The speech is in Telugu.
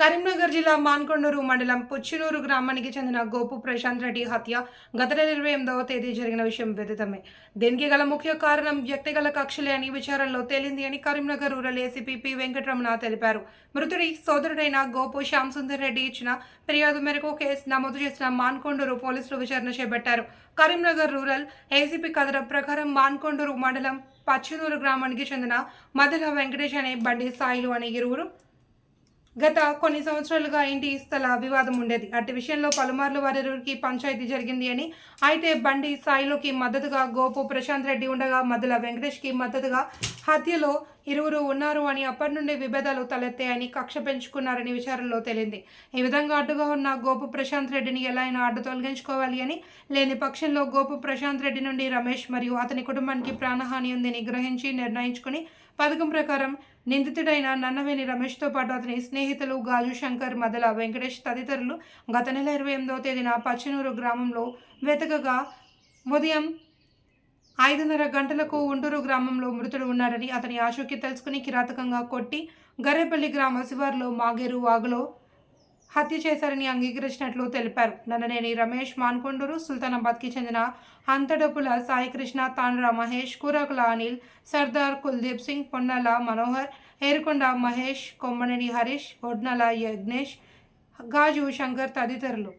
కరీంనగర్ జిల్లా మాన్కొండూరు మండలం పుచ్చినూరు గ్రామానికి చెందిన గోపు ప్రశాంత్ రెడ్డి హత్య గత నెల ఇరవై ఎనిమిదవ తేదీ జరిగిన విషయం విదితమే. దీనికి గల ముఖ్య కారణం వ్యక్తిగల కక్షలే అని విచారణలో తేలింది అని Karimnagar rural ACP P Venkataramana తెలిపారు. మృతుడి సోదరుడైన గోపు శ్యామ్ సుందర్ రెడ్డి ఇచ్చిన ఫిర్యాదు మేరకు కేసు నమోదు చేసిన మాన్కొండూరు పోలీసులు విచారణ చేపట్టారు. కరీంనగర్ రూరల్ ఏసీపీ కథల ప్రకారం మాన్కొండూరు మండలం పచ్చినూరు గ్రామానికి చెందిన మధుల వెంకటేష్ అనే బండి సాయిలు అనే ఇరువురు గత కొన్ని సంవత్సరాలుగా ఇంటి స్థల వివాదం ఉండేది. అటు విషయంలో పలుమార్లు వారిరువురికి పంచాయతీ జరిగింది అని. అయితే బండి సాయిలోకి మద్దతుగా గోపు ప్రశాంత్ రెడ్డి ఉండగా మధ్యల వెంకటేష్కి మద్దతుగా హత్యలో ఇరువురు ఉన్నారు అని అప్పటి నుండి విభేదాలు తలెత్తాయని కక్ష పెంచుకున్నారని విచారణలో తేలింది. ఈ విధంగా అడ్డుగా ఉన్న గోపు ప్రశాంత్ రెడ్డిని ఎలా అయినా అడ్డు తొలగించుకోవాలి అని లేని పక్షంలో గోపు ప్రశాంత్ రెడ్డి నుండి రమేష్ మరియు అతని కుటుంబానికి ప్రాణహాని ఉందని గ్రహించి నిర్ణయించుకుని పథకం ప్రకారం నిందితుడైన నన్నవేని రమేష్తో పాటు అతని స్నేహితులు గాజు శంకర్ మదల వెంకటేష్ తదితరులు గత నెల ఇరవై ఎనిమిదవ తేదీన పచ్చనూరు గ్రామంలో వెతకగా ఉదయం ఐదున్నర గంటలకు ఉంటూరు గ్రామంలో మృతుడు ఉన్నాడని అతని ఆచూకీ తెలుసుకుని కిరాతకంగా కొట్టి గరేపల్లి గ్రామ శివారులో మాగేరు వాగులో హత్య చేశారని అంగీకరించినట్లు తెలిపారు. నన్ననేని రమేష్ మాన్కొండూరు సుల్తానాబాద్కి చెందిన అంతడపుల సాయికృష్ణ తాండ్ర మహేష్ కూరకుల అనిల్ సర్దార్ కుల్దీప్ సింగ్ పొన్నల మనోహర్ ఏరుకొండ మహేష్ కొమ్మనేని హరీష్ ఒడ్నల యజ్ఞేష్ గాజు శంకర్ తదితరులు.